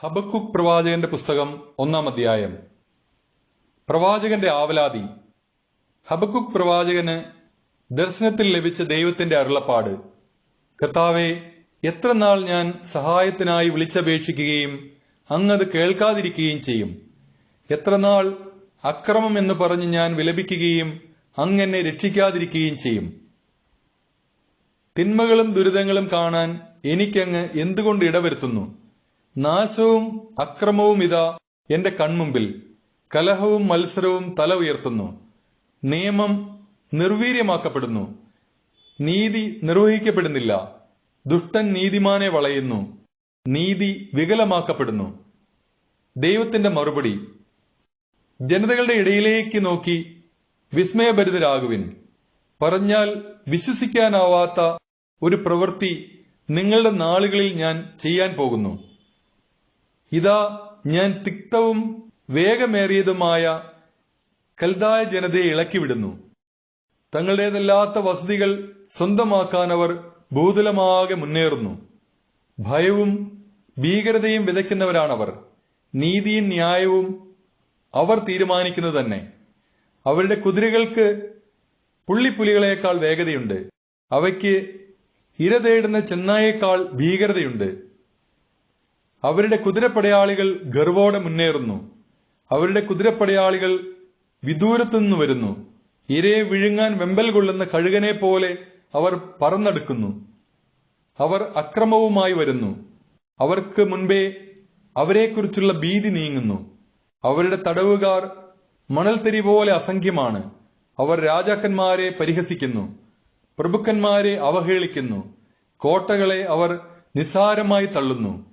ഹബക്കുക്ക് പ്രവാചകന്റെ പുസ്തകം ഒന്നാം അധ്യായം. പ്രവാചകന്റെ ആവലാതി. ഹബക്കുക് പ്രവാചകന് ദർശനത്തിൽ ലഭിച്ച ദൈവത്തിന്റെ അരുളപ്പാട്. കർത്താവെ എത്ര നാൾ ഞാൻ സഹായത്തിനായി വിളിച്ചപേക്ഷിക്കുകയും അങ്ങത് കേൾക്കാതിരിക്കുകയും ചെയ്യും. എത്ര നാൾ അക്രമം എന്ന് പറഞ്ഞ് ഞാൻ വിലപിക്കുകയും അങ്ങനെ രക്ഷിക്കാതിരിക്കുകയും ചെയ്യും. തിന്മകളും ദുരിതങ്ങളും കാണാൻ എനിക്കങ്ങ് എന്തുകൊണ്ട് ഇടവരുത്തുന്നു? നാശവും അക്രമവും ഇതാ എന്റെ കൺമുമ്പിൽ. കലഹവും മത്സരവും തല ഉയർത്തുന്നു. നിയമം നിർവീര്യമാക്കപ്പെടുന്നു. നീതി നിർവഹിക്കപ്പെടുന്നില്ല. ദുഷ്ടൻ നീതിമാനെ വളയുന്നു. നീതി വികലമാക്കപ്പെടുന്നു. ദൈവത്തിന്റെ മറുപടി. ജനതകളുടെ ഇടയിലേക്ക് നോക്കി വിസ്മയഭരിതരാകുവിൻ. പറഞ്ഞാൽ വിശ്വസിക്കാനാവാത്ത ഒരു പ്രവൃത്തി നിങ്ങളുടെ നാളുകളിൽ ഞാൻ ചെയ്യാൻ പോകുന്നു. ഇതാ ഞാൻ തിക്തവും വേഗമേറിയതുമായ കൽതായ ജനതയെ ഇളക്കിവിടുന്നു. തങ്ങളുടേതല്ലാത്ത വസതികൾ സ്വന്തമാക്കാൻ അവർ ഭൂതലമാകെ മുന്നേറുന്നു. ഭയവും ഭീകരതയും വിതയ്ക്കുന്നവരാണവർ. നീതിയും ന്യായവും അവർ തീരുമാനിക്കുന്നത് തന്നെ. അവരുടെ കുതിരകൾക്ക് പുള്ളിപ്പുലികളേക്കാൾ വേഗതയുണ്ട്. അവയ്ക്ക് ഇര തേടുന്ന ചെന്നായേക്കാൾ ഭീകരതയുണ്ട്. അവരുടെ കുതിരപ്പടയാളികൾ ഗർവോടെ മുന്നേറുന്നു. അവരുടെ കുതിരപ്പടയാളികൾ വിദൂരത്തുനിന്ന് വരുന്നു. ഇരയെ വിഴുങ്ങാൻ വെമ്പൽ കൊള്ളുന്ന കഴുകനെ പോലെ അവർ പറന്നെടുക്കുന്നു. അവർ അക്രമവുമായി വരുന്നു. അവർക്ക് മുൻപേ അവരെക്കുറിച്ചുള്ള ഭീതി നീങ്ങുന്നു. അവരുടെ തടവുകാർ മണൽത്തരി പോലെ അസംഖ്യമാണ്. അവർ രാജാക്കന്മാരെ പരിഹസിക്കുന്നു. പ്രഭുക്കന്മാരെ അവഹേളിക്കുന്നു. കോട്ടകളെ അവർ നിസ്സാരമായി തള്ളുന്നു.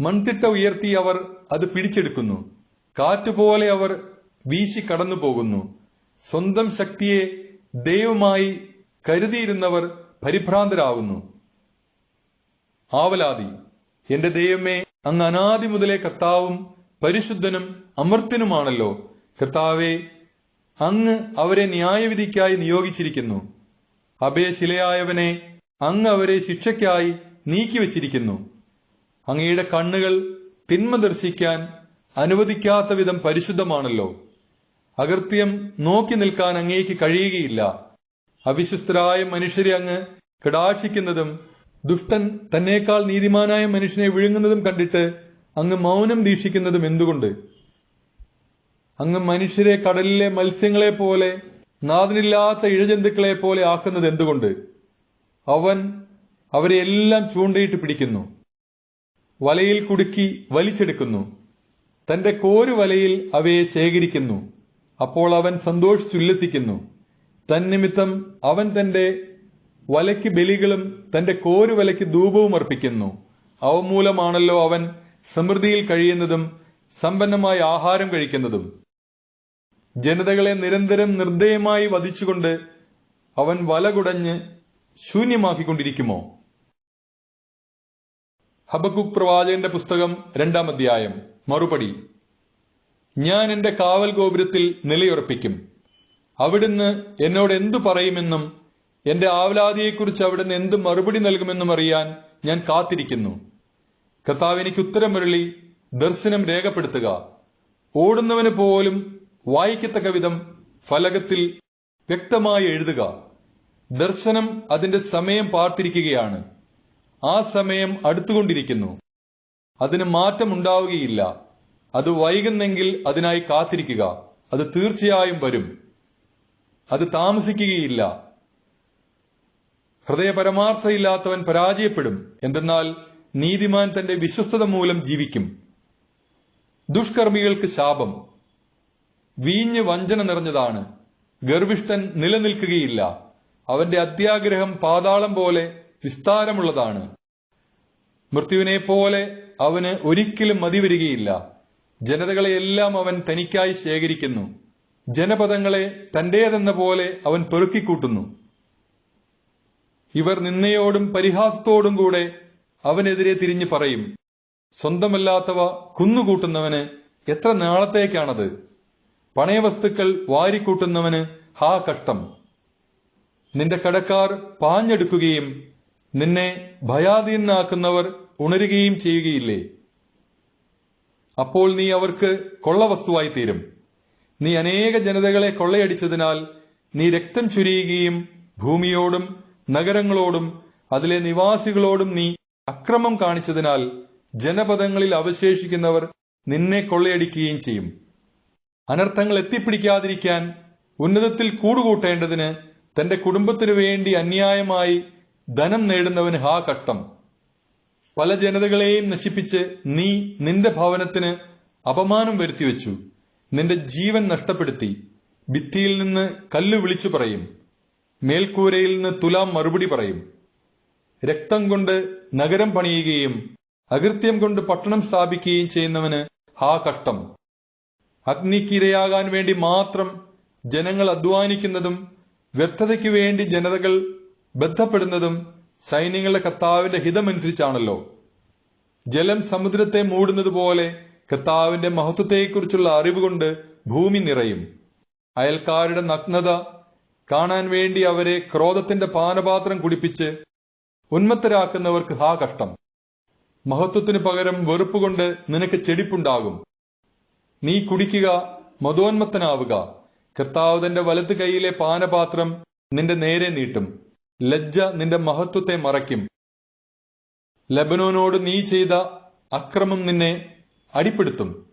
മൺതിട്ട ഉയർത്തി അവർ അത് പിടിച്ചെടുക്കുന്നു. കാറ്റുപോലെ അവർ വീശി കടന്നു പോകുന്നു സ്വന്തം ശക്തിയെ ദൈവമായി കരുതിയിരുന്നവർ പരിഭ്രാന്തരാകുന്നു. ആവലാതി എന്റെ ദൈവമേ അങ്ങ് അനാദി മുതലേ കർത്താവും പരിശുദ്ധനും അമർത്യനുമാണല്ലോ. കർത്താവെ അങ്ങ് അവരെ ന്യായവിധിക്കായി നിയോഗിച്ചിരിക്കുന്നു. അഭയശിലയായവനെ അങ്ങ് അവരെ ശിക്ഷയ്ക്കായി നീക്കിവച്ചിരിക്കുന്നു. അങ്ങയുടെ കണ്ണുകൾ തിന്മ ദർശിക്കാൻ അനുവദിക്കാത്ത വിധം പരിശുദ്ധമാണല്ലോ. അകൃത്യം നോക്കി നിൽക്കാൻ അങ്ങേക്ക് കഴിയുകയില്ല. അവിശ്വസ്തരായ മനുഷ്യരെ അങ്ങ് കടാക്ഷിക്കുന്നതും ദുഷ്ടൻ തന്നേക്കാൾ നീതിമാനായ മനുഷ്യനെ വിഴുങ്ങുന്നതും കണ്ടിട്ട് അങ്ങ് മൗനം ദീക്ഷിക്കുന്നതും എന്തുകൊണ്ട്? അങ്ങ് മനുഷ്യരെ കടലിലെ മത്സ്യങ്ങളെ പോലെ നാഥനില്ലാത്ത ഇഴജന്തുക്കളെ പോലെ ആക്കുന്നത് എന്തുകൊണ്ട്? അവൻ അവരെ എല്ലാം ചൂണ്ടയിട്ട് പിടിക്കുന്നു. വലയിൽ കുടുക്കി വലിച്ചെടുക്കുന്നു. തന്റെ കോരുവലയിൽ അവയെ ശേഖരിക്കുന്നു. അപ്പോൾ അവൻ സന്തോഷിച്ചുല്ലസിക്കുന്നു. തന്നിമിത്തം അവൻ തന്റെ വലയ്ക്ക് ബലികളും തന്റെ കോരുവലയ്ക്ക് ധൂപവും അർപ്പിക്കുന്നു. അവ മൂലമാണല്ലോ അവൻ സമൃദ്ധിയിൽ കഴിയുന്നതും സമ്പന്നമായ ആഹാരം കഴിക്കുന്നതും. ജനതകളെ നിരന്തരം നിർദ്ദയമായി വധിച്ചുകൊണ്ട് അവൻ വല കുടഞ്ഞ് ശൂന്യമാക്കിക്കൊണ്ടിരിക്കുമോ? ഹബക്കുക്ക് പ്രവാചകന്റെ പുസ്തകം രണ്ടാം അധ്യായം. മറുപടി ഞാൻ എന്റെ കാവൽ ഗോപുരത്തിൽ നിലയുറപ്പിക്കും. അവിടുന്ന് എന്നോട് എന്തു പറയുമെന്നും എന്റെ ആവലാതിയെക്കുറിച്ച് അവിടുന്ന് എന്ത് മറുപടി നൽകുമെന്നും അറിയാൻ ഞാൻ കാത്തിരിക്കുന്നു. കർത്താവ് എനിക്ക് ഉത്തരമരുളി ദർശനം രേഖപ്പെടുത്തുക. ഓടുന്നവന് പോലും വായിക്കത്തക്ക വിധം ഫലകത്തിൽ വ്യക്തമായി എഴുതുക. ദർശനം അതിന്റെ സമയം പാർത്തിരിക്കുകയാണ്. ആ സമയം അടുത്തുകൊണ്ടിരിക്കുന്നു. അതിന് മാറ്റമുണ്ടാവുകയില്ല. അത് വൈകുന്നെങ്കിൽ അതിനായി കാത്തിരിക്കുക. അത് തീർച്ചയായും വരും. അത് താമസിക്കുകയില്ല. ഹൃദയപരമാർത്ഥയില്ലാത്തവൻ പരാജയപ്പെടും. എന്തെന്നാൽ നീതിമാൻ തന്റെ വിശ്വസ്തത മൂലം ജീവിക്കും. ദുഷ്കർമ്മികൾക്ക് ശാപം. വീഞ്ഞ് വഞ്ചന നിറഞ്ഞതാണ്. ഗർഭിഷ്ഠൻ നിലനിൽക്കുകയില്ല. അവന്റെ അത്യാഗ്രഹം പാതാളം പോലെ വിസ്താരമുള്ളതാണ്. മൃത്യുവിനെ പോലെ അവന് ഒരിക്കലും മതി വരികയില്ല. ജനതകളെയെല്ലാം അവൻ തനിക്കായി ശേഖരിക്കുന്നു. ജനപദങ്ങളെ തന്റേതെന്ന പോലെ അവൻ പെറുക്കിക്കൂട്ടുന്നു. ഇവർ നിന്നയോടും പരിഹാസത്തോടും കൂടെ അവനെതിരെ തിരിഞ്ഞു പറയും. സ്വന്തമല്ലാത്തവ കുന്നുകൂട്ടുന്നവന് എത്ര നാളത്തേക്കാണത്? പണയവസ്തുക്കൾ വാരിക്കൂട്ടുന്നവന് ഹാ കഷ്ടം. നിന്റെ കടക്കാർ പാഞ്ഞെടുക്കുകയും നിന്നെ ഭയാധീനാക്കുന്നവർ ഉണരുകയും ചെയ്യുകയില്ലേ? അപ്പോൾ നീ അവർക്ക് കൊള്ളവസ്തുവായി തീരും നീ അനേക ജനതകളെ കൊള്ളയടിച്ചതിനാൽ നീ രക്തം ചുരിയുകയും ഭൂമിയോടും നഗരങ്ങളോടും അതിലെ നിവാസികളോടും നീ അക്രമം കാണിച്ചതിനാൽ ജനപദങ്ങളിൽ അവശേഷിക്കുന്നവർ നിന്നെ കൊള്ളയടിക്കുകയും ചെയ്യും. അനർത്ഥങ്ങൾ എത്തിപ്പിടിക്കാതിരിക്കാൻ ഉന്നതത്തിൽ കൂടുകൂട്ടേണ്ടതിന് തന്റെ കുടുംബത്തിനു വേണ്ടി അന്യായമായി ധനം നേടുന്നവന് ഹാ കഷ്ടം. പല ജനതകളെയും നശിപ്പിച്ച് നീ നിന്റെ ഭവനത്തിന് അപമാനം വരുത്തിവെച്ചു. നിന്റെ ജീവൻ നഷ്ടപ്പെടുത്തി. ഭിത്തിയിൽ നിന്ന് കല്ല് വിളിച്ചു പറയും. മേൽക്കൂരയിൽ നിന്ന് തുലാം മറുപടി പറയും. രക്തം കൊണ്ട് നഗരം പണിയുകയും അകൃത്യം കൊണ്ട് പട്ടണം സ്ഥാപിക്കുകയും ചെയ്യുന്നവന് ഹാ കഷ്ടം. അഗ്നിക്കിരയാകാൻ വേണ്ടി മാത്രം ജനങ്ങൾ അധ്വാനിക്കുന്നതും വ്യർത്ഥതയ്ക്ക് വേണ്ടി ജനതകൾ ബന്ധപ്പെടുന്നതും സൈന്യങ്ങളുടെ കർത്താവിന്റെ ഹിതമനുസരിച്ചാണല്ലോ. ജലം സമുദ്രത്തെ മൂടുന്നത് പോലെ കർത്താവിന്റെ മഹത്വത്തെക്കുറിച്ചുള്ള അറിവ് കൊണ്ട് ഭൂമി നിറയും. അയൽക്കാരുടെ നഗ്നത കാണാൻ വേണ്ടി അവരെ ക്രോധത്തിന്റെ പാനപാത്രം കുടിപ്പിച്ച് ഉന്മത്തരാക്കുന്നവർക്ക് ഹാ കഷ്ടം. മഹത്വത്തിനു പകരം വെറുപ്പുകൊണ്ട് നിനക്ക് ചെടിപ്പുണ്ടാകും. നീ കുടിക്കുക മതോന്മത്തനാവുക. കർത്താവ് തന്റെ വലത് കൈയിലെ പാനപാത്രം നിന്റെ നേരെ നീട്ടും. ലജ്ജ നിന്റെ മഹത്വത്തെ മറയ്ക്കും. ലബനോനോട് നീ ചെയ്ത അക്രമം നിന്നെ അടിപ്പെടുത്തും.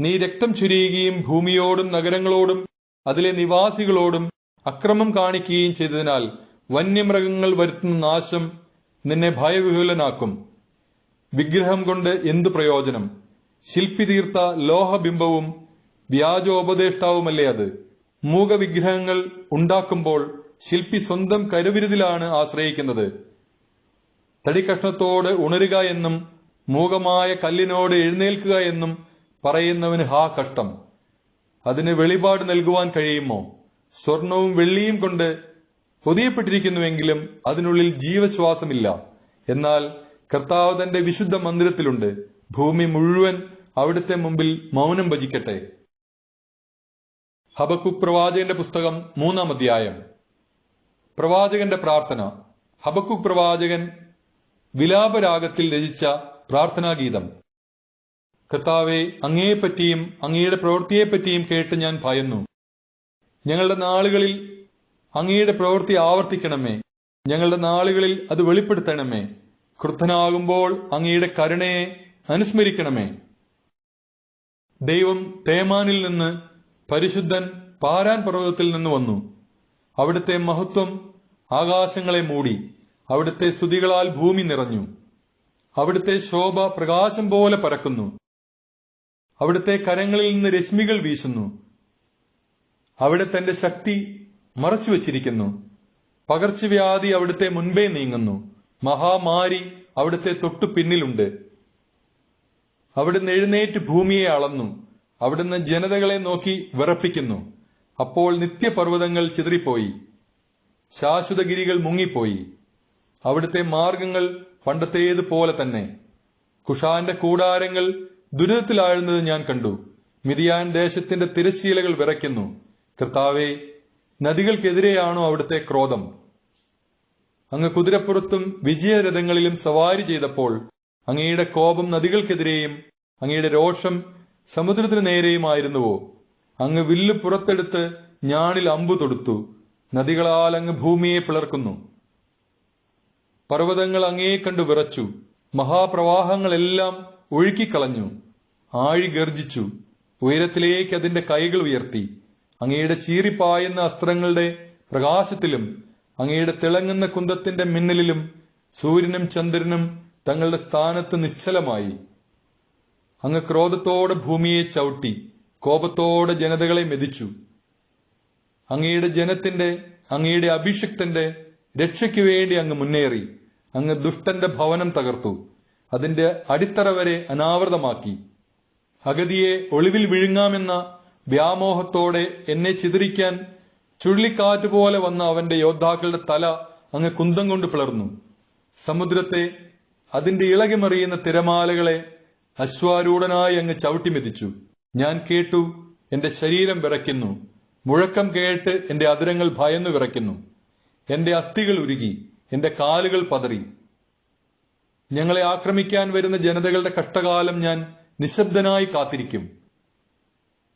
നീ രക്തം ചുരിയുകയും ഭൂമിയോടും നഗരങ്ങളോടും അതിലെ നിവാസികളോടും അക്രമം കാണിക്കുകയും ചെയ്തതിനാൽ വന്യമൃഗങ്ങൾ വരുത്തുന്ന നാശം നിന്നെ ഭയവിഹുലനാക്കും. വിഗ്രഹം കൊണ്ട് എന്തു പ്രയോജനം? ശില്പി തീർത്ത ലോഹബിംബവും വ്യാജോപദേഷ്ടാവുമല്ലേ അത്? മൂകവിഗ്രഹങ്ങൾ ഉണ്ടാക്കുമ്പോൾ ശില്പി സ്വന്തം കരുവിരുതിലാണ് ആശ്രയിക്കുന്നത്. തടിക്കഷ്ണത്തോട് ഉണരുക എന്നും മൂകമായ കല്ലിനോട് എഴുന്നേൽക്കുക എന്നും പറയുന്നവന് ഹാ കഷ്ടം. അതിന് വെളിപാട് നൽകുവാൻ കഴിയുമോ? സ്വർണവും വെള്ളിയും കൊണ്ട് പൊതിയപ്പെട്ടിരിക്കുന്നുവെങ്കിലും അതിനുള്ളിൽ ജീവശ്വാസമില്ല. എന്നാൽ കർത്താവ് തന്റെ വിശുദ്ധ മന്ദിരത്തിലുണ്ട്. ഭൂമി മുഴുവൻ അവിടുത്തെ മുമ്പിൽ മൗനം ഭജിക്കട്ടെ. ഹബക്കു പ്രവാചകന്റെ പുസ്തകം മൂന്നാം അധ്യായം. പ്രവാചകന്റെ പ്രാർത്ഥന. ഹബക്കുക് പ്രവാചകൻ വിലാപരാഗത്തിൽ രചിച്ച പ്രാർത്ഥനാഗീതം. കർത്താവെ അങ്ങയെപ്പറ്റിയും അങ്ങയുടെ പ്രവൃത്തിയെപ്പറ്റിയും കേട്ട് ഞാൻ ഭയന്നു. ഞങ്ങളുടെ നാളുകളിൽ അങ്ങയുടെ പ്രവൃത്തി ആവർത്തിക്കണമേ. ഞങ്ങളുടെ നാളുകളിൽ അത് വെളിപ്പെടുത്തണമേ. ക്രുദ്ധനാകുമ്പോൾ അങ്ങയുടെ കരുണയെ അനുസ്മരിക്കണമേ. ദൈവം തേമാനിൽ നിന്ന് പരിശുദ്ധൻ പാരാൻ പർവതത്തിൽ നിന്ന് വന്നു. അവിടുത്തെ മഹത്വം ആകാശങ്ങളെ മൂടി അവിടുത്തെ സ്തുതികളാൽ ഭൂമി നിറഞ്ഞു. അവിടുത്തെ ശോഭ പ്രകാശം പോലെ പരക്കുന്നു. അവിടുത്തെ കരങ്ങളിൽ നിന്ന് രശ്മികൾ വീശുന്നു. അവിടെ തന്റെ ശക്തി മറച്ചു വച്ചിരിക്കുന്നു. പകർച്ചവ്യാധി അവിടുത്തെ മുൻപേ നീങ്ങുന്നു. മഹാമാരി അവിടുത്തെ തൊട്ടു പിന്നിലുണ്ട്. അവിടുന്ന് എഴുന്നേറ്റ് ഭൂമിയെ അളന്നു. അവിടുന്ന് ജനതകളെ നോക്കി വിറപ്പിക്കുന്നു. അപ്പോൾ നിത്യപർവതങ്ങൾ ചിതറിപ്പോയി. ശാശ്വതഗിരികൾ മുങ്ങിപ്പോയി. അവിടുത്തെ മാർഗങ്ങൾ പണ്ടത്തേതുപോലെ തന്നെ. കുഷാന്റെ കൂടാരങ്ങൾ ദുരിതത്തിലാഴുന്നത് ഞാൻ കണ്ടു. മിതിയാൻ ദേശത്തിന്റെ തിരശീലകൾ വിറയ്ക്കുന്നു. കർത്താവെ നദികൾക്കെതിരെയാണോ അവിടുത്തെ ക്രോധം? അങ്ങ് കുതിരപ്പുറത്തും വിജയരഥങ്ങളിലും സവാരി ചെയ്തപ്പോൾ അങ്ങയുടെ കോപം നദികൾക്കെതിരെയും അങ്ങയുടെ രോഷം സമുദ്രത്തിനു നേരെയുമായിരുന്നുവോ? അങ്ങ് വില്ല് പുറത്തെടുത്ത് ഞാണിൽ അമ്പു തൊടുത്തു. നദികളാൽ അങ്ങ് ഭൂമിയെ പിളർക്കുന്നു. പർവതങ്ങൾ അങ്ങേ കണ്ടു വിറച്ചു. മഹാപ്രവാഹങ്ങളെല്ലാം ഒഴുക്കിക്കളഞ്ഞു. ആഴി ഗർജിച്ചു. ഉയരത്തിലേക്ക് അതിന്റെ കൈകൾ ഉയർത്തി. അങ്ങയുടെ ചീറിപ്പായുന്ന അസ്ത്രങ്ങളുടെ പ്രകാശത്തിലും അങ്ങയുടെ തിളങ്ങുന്ന കുന്തത്തിന്റെ മിന്നലിലും സൂര്യനും ചന്ദ്രനും തങ്ങളുടെ സ്ഥാനത്ത് നിശ്ചലമായി. അങ്ങ് ക്രോധത്തോടെ ഭൂമിയെ ചവിട്ടി. കോപത്തോടെ ജനതകളെ മെതിച്ചു. അങ്ങയുടെ ജനത്തിന്റെ അങ്ങയുടെ അഭിഷിക്തന്റെ രക്ഷയ്ക്ക് വേണ്ടി അങ്ങ് മുന്നേറി. അങ്ങ് ദുഷ്ടന്റെ ഭവനം തകർത്തു. അതിന്റെ അടിത്തറ വരെ അനാവൃതമാക്കി. അഗതിയെ ഒളിവിൽ വിഴുങ്ങാമെന്ന വ്യാമോഹത്തോടെ എന്നെ ചിതറിക്കാൻ ചുഴലിക്കാറ്റ് പോലെ വന്ന അവന്റെ യോദ്ധാക്കളുടെ തല അങ്ങ് കുന്തം കൊണ്ട് പിളർന്നു. സമുദ്രത്തെ അതിന്റെ ഇളകിമറിയുന്ന തിരമാലകളെ അശ്വാരൂഢനായി അങ്ങ് ചവിട്ടിമെതിച്ചു ഞാൻ കേട്ടു എന്റെ ശരീരം വിറയ്ക്കുന്നു. മുഴക്കം കേട്ട് എന്റെ അതിരങ്ങൾ ഭയന്നു വിറയ്ക്കുന്നു. എന്റെ അസ്ഥികൾ ഉരുകി എന്റെ കാലുകൾ പതറി. ഞങ്ങളെ ആക്രമിക്കാൻ വരുന്ന ജനതകളുടെ കഷ്ടകാലം ഞാൻ നിശബ്ദനായി കാത്തിരിക്കും.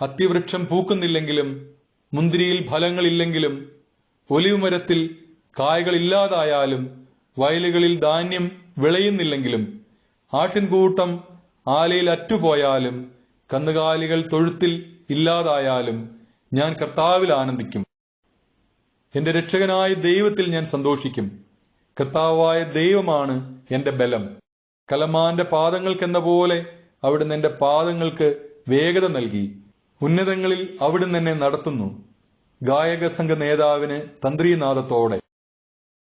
അത്തിവൃക്ഷം പൂക്കുന്നില്ലെങ്കിലും മുന്തിരിയിൽ ഫലങ്ങളില്ലെങ്കിലും ഒലിവ് മരത്തിൽ കായകളില്ലാതായാലും വയലുകളിൽ ധാന്യം വിളയുന്നില്ലെങ്കിലും ആട്ടിൻകൂട്ടം ആലയിൽ അറ്റുപോയാലും കന്നുകാലികൾ തൊഴുത്തിൽ ഇല്ലാതായാലും ഞാൻ കർത്താവിൽ ആനന്ദിക്കും. എന്റെ രക്ഷകനായ ദൈവത്തിൽ ഞാൻ സന്തോഷിക്കും. കർത്താവായ ദൈവമാണ് എന്റെ ബലം. കലമാന്റെ പാദങ്ങൾക്കെന്ന പോലെ അവിടുന്ന് എന്റെ പാദങ്ങൾക്ക് വേഗത നൽകി. ഉന്നതങ്ങളിൽ അവിടുന്ന് എന്നെ നടത്തുന്നു. ഗായക സംഘ നേതാവിന് തന്ത്രീനാദത്തോടെ